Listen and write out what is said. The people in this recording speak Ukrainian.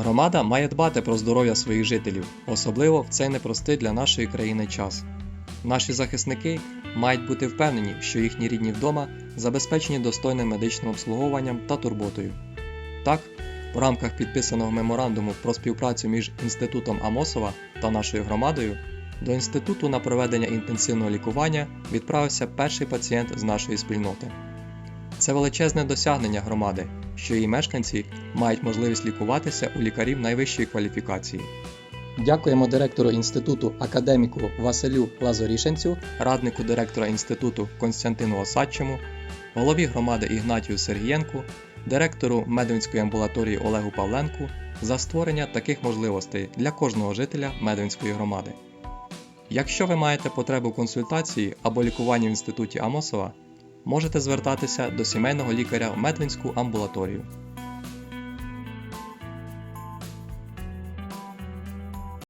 Громада має дбати про здоров'я своїх жителів, особливо в цей непростий для нашої країни час. Наші захисники мають бути впевнені, що їхні рідні вдома забезпечені достойним медичним обслуговуванням та турботою. Так, в рамках підписаного меморандуму про співпрацю між Інститутом Амосова та нашою громадою до інституту на проведення інтенсивного лікування відправився перший пацієнт з нашої спільноти. Це величезне досягнення громади, що її мешканці мають можливість лікуватися у лікарів найвищої кваліфікації. Дякуємо директору інституту академіку Василю Лазорішенцю, раднику директора інституту Константину Осадчому, голові громади Ігнатію Сергієнку, директору Медвинської амбулаторії Олегу Павленку за створення таких можливостей для кожного жителя Медвинської громади. Якщо ви маєте потребу консультації або лікуванні в інституті Амосова, можете звертатися до сімейного лікаря в Медвинську амбулаторію.